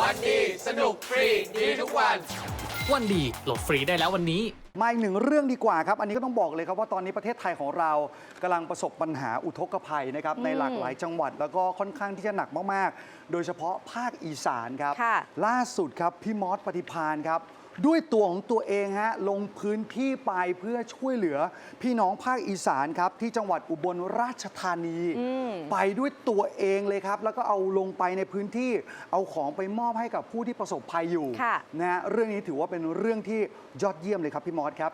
วันดีสนุกฟรีดีทุกวัน วันดีโหลดฟรีได้แล้ววันนี้ มาอีกหนึ่งเรื่องดีกว่าครับ อันนี้ก็ต้องบอกเลยครับว่าตอนนี้ประเทศไทยของเรากำลังประสบปัญหาอุทกภัยนะครับในหลากหลายจังหวัด แล้วก็ค่อนข้างที่จะหนักมากๆ โดยเฉพาะภาคอีสานครับ ค่ะ ล่าสุดครับพี่มอสปฏิพานครับ ด้วยตัวของตัวเองฮะลงพื้นที่ไปเพื่อช่วยเหลือ พี่น้องภาคอีสานครับ ที่จังหวัดอุบลราชธานี ไปด้วยตัวเองเลยครับ แล้วก็เอาลงไปในพื้นที่เอาของไปมอบให้กับผู้ที่ประสบภัยอยู่ค่ะนะฮะเรื่องนี้ถือว่าเป็นเรื่องที่ยอดเยี่ยมเลยครับพี่มอสครับ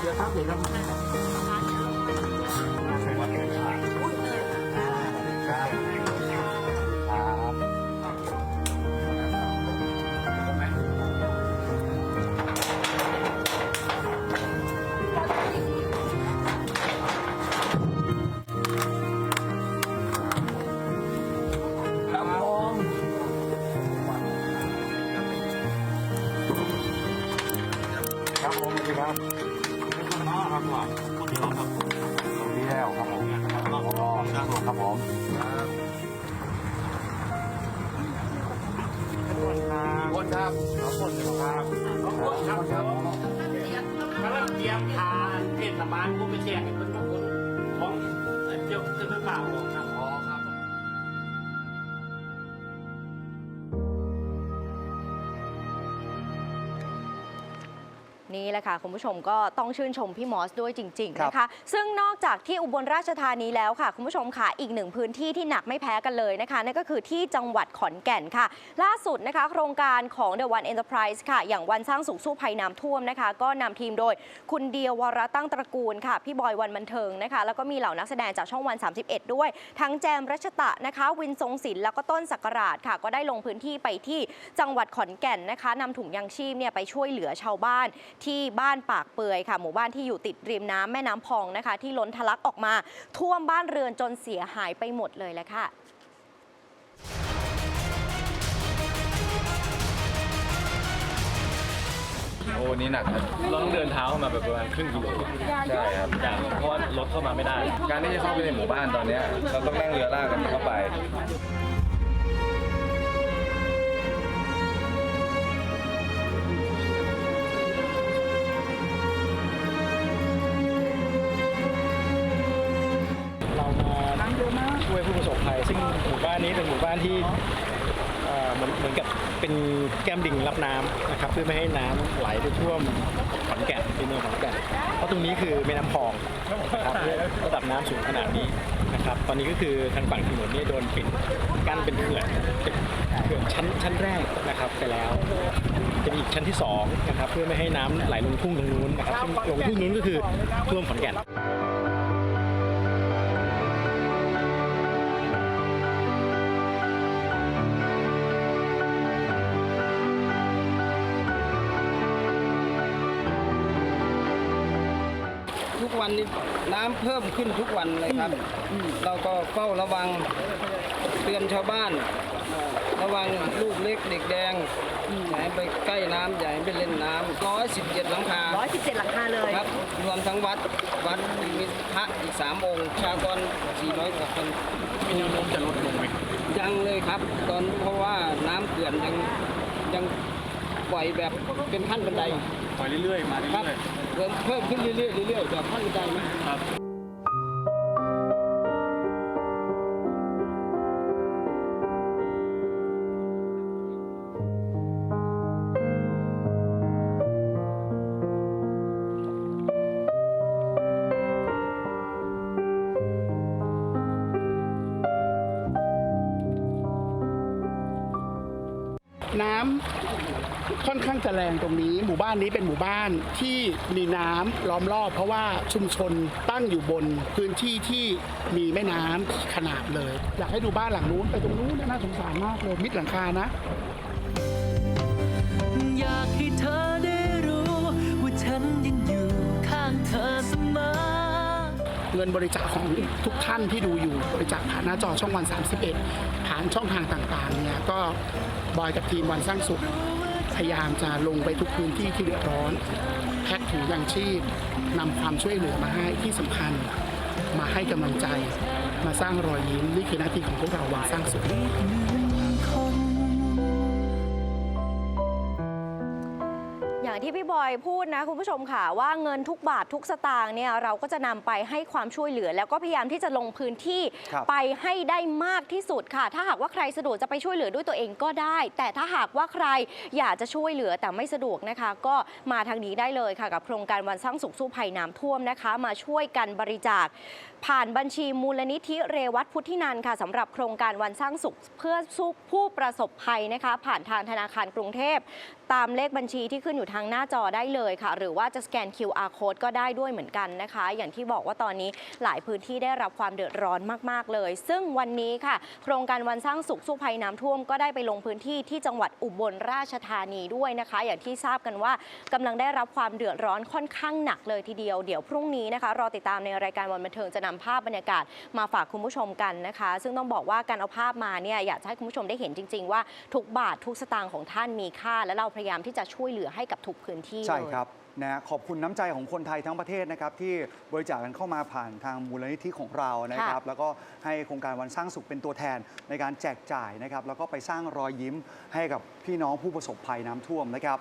เดี๋ยวครับ ครับผมคนครับคนครับคนครับครับกำลังเตรียมทานเทศบาลกูไปแจกให้คนบางคนของเกี่ยวกับเรื่องป่าของครับอ๋อครับ นี่แหละค่ะคุณผู้ชมก็ต้องชื่นชมพี่มอสด้วยจริงครับๆนะคะ ซึ่งนอกจากที่อุบลราชธานีแล้วค่ะ คุณผู้ชมค่ะอีกหนึ่งพื้นที่ที่หนักไม่แพ้กันเลยนะคะ นั่นก็คือที่จังหวัดขอนแก่นค่ะ ล่าสุดนะคะ โครงการของ The One Enterprise ค่ะ อย่างวันสร้างสุขสู้ภัยน้ำท่วมนะคะ ก็นำทีมโดยคุณเดียววรตั้งตระกูลค่ะ พี่บอยวันบันเทิงนะคะ แล้วก็มีเหล่านักแสดงจากช่องวัน 31 ด้วย ทั้งแจมรัชตะนะคะ วินทรงศิลป์แล้วก็ต้นสักราชค่ะ ก็ได้ลงพื้นที่ไปที่จังหวัดขอนแก่นนะคะนำถุงยางชีพเนี่ยไปช่วยเหลือชาวบ้านที่บ้านปากเปือยค่ะ หมู่บ้านที่อยู่ติดริมน้ำแม่น้ำพองนะคะ ที่ล้นทะลักออกมาท่วมบ้านเรือนจนเสียหายไปหมดเลยแหละค่ะโอ้นี่หนักครับเราต้องเดินเท้าเข้ามาแบบประมาณครึ่งกิโลใช่ครับอย่างเพราะว่ารถเข้ามาไม่ได้ การที่จะเข้าไปในหมู่บ้านตอนเนี้ยเราต้องนั่งเรือลากกันเข้าไป มาช่วยผู้ประสบภัย ซึ่งหมู่บ้านนี้เป็นหมู่บ้านที่เหมือนเหมือนกับเป็นแก้มดิ่งรับน้ำนะครับ เพื่อไม่ให้น้ำไหลไปท่วมขอนแก่นที่เมืองขอนแก่นเพราะตรงนี้คือแม่น้ำพองนะครับระดับน้ำสูงขนาดนี้นะครับ ตอนนี้ก็คือทางฝั่งถนนนี่โดนปิดกั้นเป็นเขื่อนเป็นเขื่อนชั้นชั้นแรกนะครับไปแล้ว จะมีอีกชั้นที่สองนะครับเพื่อไม่ให้น้ำไหลลงทุ่งตรงนู้นนะครับซึ่งลงทุ่งนู้นก็คือท่วมขอนแก่น วันนี้น้ำเพิ่มขึ้นทุกวันเลยครับ เราก็เฝ้าระวังเตือนชาวบ้าน ระวังลูกเล็กเด็กแดงอย่าให้ไปใกล้น้ำอย่าให้ไปเล่นน้ำร้อยสิบเจ็ดหลังคา117หลังคาเลยครับรวมทั้งวัดวัดมีพระอีกสามองค์ชากรสี่ร้อยกว่าคนมีแนวโน้มจะลดลงไหมยังเลยครับ ตอนเพราะว่าน้ำเขื่อนยังยังปล่อยแบบเป็นขั้นบันได ปล่อยเรื่อยๆ มาครับเรื่อย เพิ่มขึ้นเรื่อยๆเรื่อยๆแบบขั้นบันไดนะครับน้ำ ค่อนข้างจะแรงตรงนี้ หมู่บ้านนี้เป็นหมู่บ้านที่มีน้ำล้อมรอบ เพราะว่าชุมชนตั้งอยู่บนพื้นที่ที่มีแม่น้ำขนาดเลย อยากให้ดูบ้านหลังนู้นไปตรงนู้นน่าสงสารมากเลยมิดหลังคานะ อยากให้เธอได้รู้ว่าฉันยังอยู่ข้างเธอเสมอเงินบริจาคของทุกท่านที่ดูอยู่บริจาคผ่านหน้าจอช่องวัน 31 ผ่านช่องทางต่างๆเนี่ยก็บอยกับทีมวันสร้างสุขพ ยายามจะลงไปทุกพื้นที่ที่เดือดร้อน แพ็คถุงยางชีพนำความช่วยเหลือมาให้ที่สำคัญ มาให้กำลังใจ มาสร้างรอยยิ้มนี่คือหน้าที่ของพวกเราวันสร้างสุข อย่างที่พี่บอยพูดนะคุณผู้ชมค่ะ ว่าเงินทุกบาททุกสตางค์เนี่ยเราก็จะนำไปให้ความช่วยเหลือ แล้วก็พยายามที่จะลงพื้นที่ครับไปให้ได้มากที่สุดค่ะ ถ้าหากว่าใครสะดวกจะไปช่วยเหลือด้วยตัวเองก็ได้ แต่ถ้าหากว่าใครอยากจะช่วยเหลือแต่ไม่สะดวกนะคะ ก็มาทางนี้ได้เลยค่ะ กับโครงการวันสร้างสุขสู้ภัยน้ำท่วมนะคะ มาช่วยกันบริจาค ผ่านบัญชีมูลนิธิเรวัตพุทธินันท์ค่ะสำหรับโครงการวันสร้างสุขเพื่อสู้ผู้ประสบภัยนะคะ ผ่านทางธนาคารกรุงเทพ ตามเลขบัญชีที่ขึ้นอยู่ทางหน้าจอได้เลยค่ะ หรือว่าจะสแกน QR code ก็ได้ด้วยเหมือนกันนะคะ อย่างที่บอกว่าตอนนี้หลายพื้นที่ได้รับความเดือดร้อนมาก ๆ เลย ซึ่งวันนี้ค่ะ โครงการวันสร้างสุขสู้ภัยน้ำท่วมก็ได้ไปลงพื้นที่ที่จังหวัดอุบลราชธานีด้วยนะคะ อย่างที่ทราบกันว่ากำลังได้รับความเดือดร้อนค่อนข้างหนักเลยทีเดียวเดี๋ยวพรุ่งนี้นะคะ รอติดตามในรายการวันบันเทิงจะนำภาพบรรยากาศมาฝากคุณผู้ชมกันนะคะ ซึ่งต้องบอกว่าการเอาภาพมาเนี่ยอยากให้คุณผู้ชมได้เห็นจริง ๆ ว่าทุกบาททุกสตางค์ของท่านมีค่าและเราพยายามที่จะช่วยเหลือให้กับทุกพื้นที่ใช่เลยครับนะขอบคุณน้ำใจของคนไทยทั้งประเทศนะครับที่บริจาคกันเข้ามาผ่านทางมูลนิธิของเรานะครับ แล้วก็ให้โครงการวันสร้างสุขเป็นตัวแทนในการแจกจ่ายนะครับ แล้วก็ไปสร้างรอยยิ้มให้กับพี่น้องผู้ประสบภัยน้ำท่วมนะครับ